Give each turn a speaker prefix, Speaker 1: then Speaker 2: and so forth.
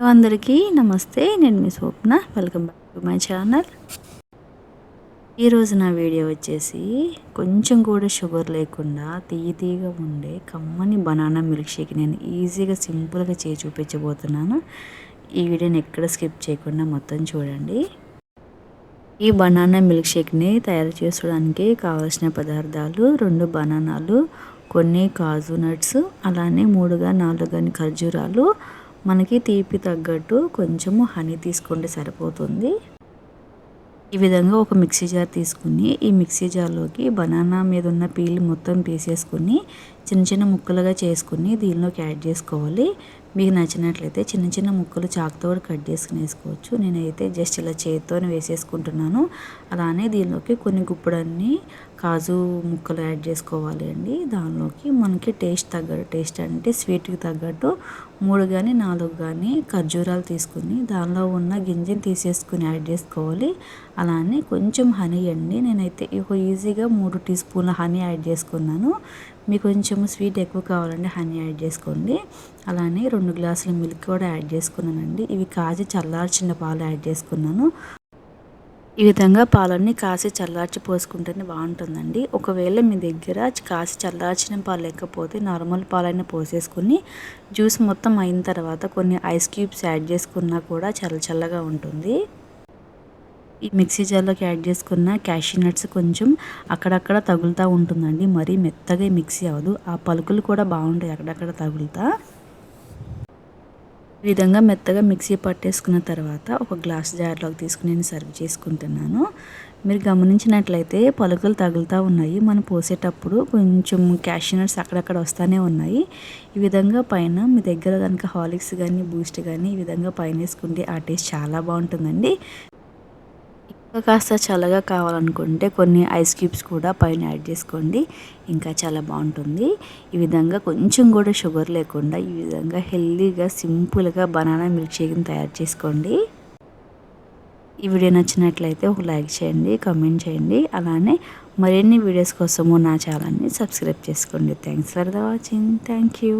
Speaker 1: అందరికీ నమస్తే నేను మీ Swapna. Welcome back to my channel ఈరోజు నా వీడియో వచ్చేసి కొంచెం కూడా షుగర్ లేకుండా తీయ తీయగా ఉండే కమ్మని బనానా మిల్క్ షేక్ నేను ఈజీగా సింపుల్గా చేసి చూపించబోతున్నాను. ఈ వీడియోని ఎక్కడ స్కిప్ చేయకుండా మొత్తం చూడండి. ఈ బనానా మిల్క్ షేక్ని తయారు చేసుకోవడానికి కావాల్సిన పదార్థాలు రెండు బనానాలు కొన్ని కాజు నట్స్ అలానే మూడుగా నాలుగుగా ఖర్జూరాలు మనకి తీపి తగ్గట్టు కొంచెము హనీ తీసుకుంటే సరిపోతుంది. ఈ విధంగా ఒక మిక్సీ జార్ తీసుకుని ఈ మిక్సీ జార్లోకి బనానా మీద ఉన్న పీల్ మొత్తం తీసేసుకుని చిన్న చిన్న ముక్కలుగా చేసుకుని దీనిలోకి యాడ్ చేసుకోవాలి. మీకు నచ్చినట్లయితే చిన్న చిన్న ముక్కలు చాకుతో కట్ చేసుకుని వేసుకోవచ్చు. నేనైతే జస్ట్ ఇలా చేతితో వేసేసుకుంటున్నాను. అలానే దీనిలోకి కొన్ని గుప్పుడన్నీ కాజు ముక్కలు యాడ్ చేసుకోవాలి అండి. దానిలోకి మనకి టేస్ట్ తగ్గట్టు టేస్ట్ అంటే స్వీట్కి తగ్గట్టు మూడు కానీ నాలుగు కానీ ఖర్జూరాలు తీసుకుని దానిలో ఉన్న గింజని తీసేసుకుని యాడ్ చేసుకోవాలి. అలానే కొంచెం హనీ అండి. నేనైతే ఒక ఈజీగా మూడు టీ స్పూన్ల హనీ యాడ్ చేసుకున్నాను. మీకు కొంచెం స్వీట్ ఎక్కువ కావాలంటే హనీ యాడ్ చేసుకోండి. అలానే రెండు గ్లాసుల మిల్క్ కూడా యాడ్ చేసుకున్నానండి. ఇవి కాచి చల్లార్చిన పాలు యాడ్ చేసుకున్నాను. ఈ విధంగా పాలన్నీ కాసి చల్లార్చి పోసుకుంటేనే బాగుంటుందండి. ఒకవేళ మీ దగ్గర కాసి చల్లార్చిన పాలు లేకపోతే నార్మల్ పాలైనా పోసేసుకుని జ్యూస్ మొత్తం అయిన తర్వాత కొన్ని ఐస్ క్యూబ్స్ యాడ్ చేసుకున్నా కూడా చల్ల చల్లగా ఉంటుంది. మిక్సీ జార్లోకి యాడ్ చేసుకున్న క్యాషీ నట్స్ కొంచెం అక్కడక్కడ తగులుతూ ఉంటుందండి. మరీ మెత్తగా మిక్సీ అవ్వదు. ఆ పలుకులు కూడా బాగుంటాయి అక్కడక్కడ తగులుతా. ఈ విధంగా మెత్తగా మిక్సీ పట్టేసుకున్న తర్వాత ఒక గ్లాస్ జార్లోకి తీసుకుని నేను సర్వ్ చేసుకుంటున్నాను. మీరు గమనించినట్లయితే పలుకులు తగులుతూ ఉన్నాయి. మనం పోసేటప్పుడు కొంచెం క్యాషినట్స్ అక్కడక్కడ వస్తూనే ఉన్నాయి. ఈ విధంగా పైన మీ దగ్గర కనుక హాలిక్స్ కానీ బూస్ట్ కానీ ఈ విధంగా పైన వేసుకుంటే ఆ టేస్ట్ చాలా బాగుంటుందండి. కాస్త చల్లగా కావాలనుకుంటే కొన్ని ఐస్ క్యూబ్స్ కూడా పైన యాడ్ చేసుకోండి. ఇంకా చాలా బాగుంటుంది. ఈ విధంగా కొంచెం కూడా షుగర్ లేకుండా ఈ విధంగా హెల్దీగా సింపుల్గా బనానా మిల్క్ షేక్ని తయారు చేసుకోండి. ఈ వీడియో నచ్చినట్లయితే ఒక లైక్ చేయండి కమెంట్ చేయండి. అలానే మరిన్ని వీడియోస్ కోసము నా ఛానల్ని సబ్స్క్రైబ్ చేసుకోండి. Thanks for the watching. Thank you.